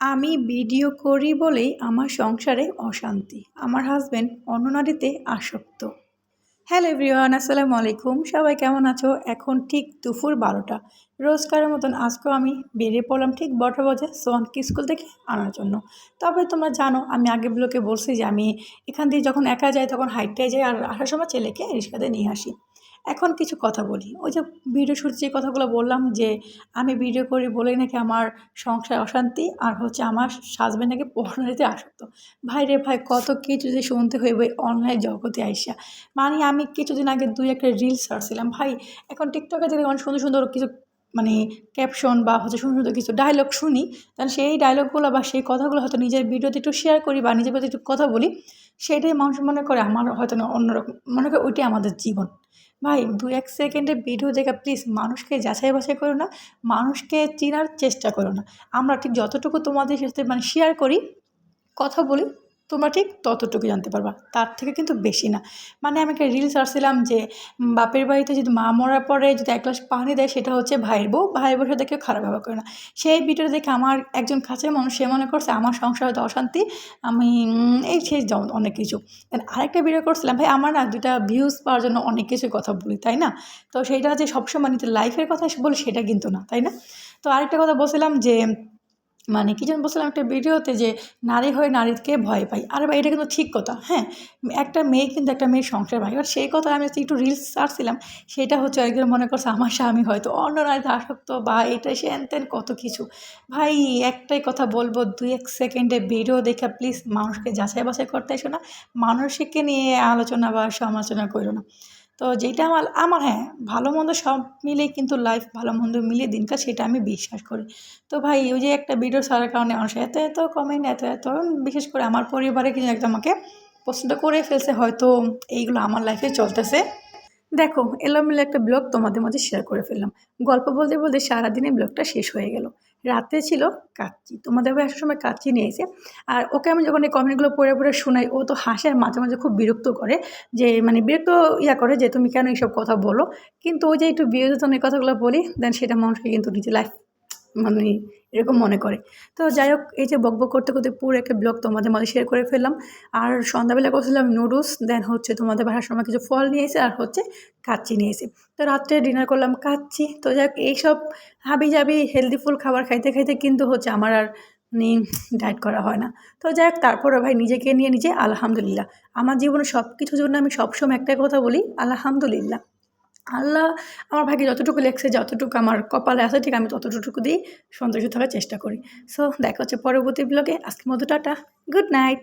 আমি ভিডিও করি বলেই আমার সংসারে অশান্তি। আমার হাজব্যান্ড অন্য নারীতে আসক্ত। হ্যালো এভরিওয়ান আসসালামু আলাইকুম। সবাই কেমন আছো? এখন ঠিক দুপুর বারোটা। রোজকারের মতন আজকেও আমি বেরিয়ে পড়লাম ঠিক বারোটা বাজে সোহানকে স্কুল থেকে আনার জন্য। তবে তোমরা জানো, আমি আগে ব্লকে বলছি যে আমি এখান দিয়ে যখন একা যাই তখন হাইটটাই যাই আর আসার সময় ছেলেকে রিক্সাতে নিয়ে আসি। এখন কিছু কথা বলি। ওই যে ভিডিও শুরুতে যে কথাগুলো বললাম যে, আমি ভিডিও করে বলেই নাকি আমার সংসার অশান্তি আর হচ্ছে আমার হাজব্যান্ড নাকি পড়াশোনাতে আসক্ত। ভাই রে ভাই, কত কিছু যে শুনতে হইবে অনলাইন জগতে আইসা। মানে আমি কিছুদিন আগে দুই একটা রিলস ছাড়ছিলাম। ভাই, এখন টিকটকে থেকে অনেক সুন্দর সুন্দর কিছু মানে ক্যাপশন বা হচ্ছে সুন্দর সুন্দর কিছু ডায়লগ শুনি, তাহলে সেই ডায়লগগুলো বা সেই কথাগুলো হয়তো নিজের ভিডিওতে একটু শেয়ার করি বা নিজের প্রতি একটু কথা বলি, সেটাই মানুষ মনে করে আমার হয়তো না অন্যরকম, মনে করে ওইটাই আমাদের জীবন। ভাই দু এক সেকেন্ডের ভিডিও দেখে প্লিজ মানুষকে যাচাই বাছাই করো না, মানুষকে চেনার চেষ্টা করো না। আমরা ঠিক যতটুকু তোমাদের সাথে মানে শেয়ার করি, কথা বলি তোমরা ঠিক ততটুকু জানতে পারবা। তার থেকে কিন্তু বেশি না। মানে আমি একটা রিলস আসছিলাম যে বাপের বাড়িতে যদি মা মরার পরে যদি এক গ্লাস পানি দেয়, সেটা হচ্ছে ভাইয়ের বউ। ভাইয়ের বউর সাথে কেউ খারাপ ব্যবহার করে না। সেই ভিডিওটা দেখে আমার একজন কাছের মানুষ সে মনে করছে, আমার সংসার হয়তো অশান্তি। আমি এই সেই অনেক কিছু। আরেকটা ভিডিও করছিলাম, ভাই, আমার না দুটা ভিউজ পাওয়ার জন্য অনেক কিছু কথা বলি, তাই না? তো সেইটা যে সবসময় নিজের লাইফের কথা বলি, সেটা কিন্তু না, তাই না? তো আরেকটা কথা বলছিলাম যে মানে কি যেন বলছিলাম একটা ভিডিওতে যে নারী হয়ে নারীকে ভয় পাই। আরে ভাই, এটা কিন্তু ঠিক কথা হ্যাঁ? একটা মেয়ে কিন্তু একটা মেয়ের সংসার ভাই এবার সেই কথা আমি একটু রিলস ছাড়ছিলাম, সেটা হচ্ছে একজন মনে করছে আমার স্বামী হয়তো অন্য নারীতে আসক্ত বা এটা সে তেন কত কিছু। ভাই, একটাই কথা বলব, দুই এক সেকেন্ডে ভিডিও দেখে প্লিজ মানুষকে যাচাই বাছাই করতে এসো না। মানুষকে নিয়ে আলোচনা বা সমালোচনা করো না। তো যেটা আমার আমার হ্যাঁ ভালো মন্দ সব মিলে কিন্তু লাইফ ভালো মন্দ মিলিয়ে দিনকাল সেটা আমি বিশ্বাস করি। তো ভাই, ওই যে একটা ভিডিও ছাড়ার কারণে মানুষ এত এত কমেন্ট এত এত, বিশেষ করে আমার পরিবারে কিন্তু একদম আমাকে পছন্দ করে ফেলছে, হয়তো এইগুলো আমার লাইফে চলতেছে। দেখো, এলোমেলো একটা ব্লগ তোমাদের মধ্যে শেয়ার করে ফেললাম। গল্প বলতে বলতে সারাদিনে ব্লগটা শেষ হয়ে গেল। রাতে ছিল কাচ্চি। তোমাদের ভাই আসার সময় কাচ্চি নিয়েছে আর ওকে আমি যখন এই কমেন্টগুলো পড়ে পড়ে শোনাই, ও তো হাসে আর মাঝে মাঝে খুব বিরক্ত করে যে মানে বিরক্ত ইয়া করে যে, তুমি কেন এইসব কথা বলো? কিন্তু ওই যে একটু বিরোধিতন এই কথাগুলো বলি দেন সেটা মানুষকে কিন্তু নিজে লাইফ মানে এরকম মনে করে। তো যাই হোক এই যে বক বক করতে করতে পুরো একটা ব্লগ তোমাদের মাঝে শেয়ার করে ফেললাম। আর সন্ধ্যাবেলা করছিলাম নুডলস দেন হচ্ছে তোমাদের বাসার সময় কিছু ফল নিয়ে এসে আর হচ্ছে কাচ্চি নিয়ে এসে। তো রাত্রে ডিনার করলাম কাচ্চি। তো যাই হোক এইসব হাবি জাবি হেলদি ফুল খাবার খাইতে খাইতে কিন্তু হচ্ছে আমার আর মানে ডায়েট করা হয় না। তো যাই হোক তারপরে ভাই নিজেকে নিয়ে নিজে আলহামদুলিল্লাহ। আমার জীবনে সব কিছুর জন্য আমি সবসময় একটাই কথা বলি, আলহামদুলিল্লাহ। আল্লাহ আমার ভাগ্যে যতটুকু লেখছে, যতটুকু আমার কপালে আছে, ঠিক আমি ততটুকু দিয়ে সন্তুষ্ট থাকার চেষ্টা করি। সো দেখা হচ্ছে পরবর্তী ব্লগে আজকে মতো টাটা। Good night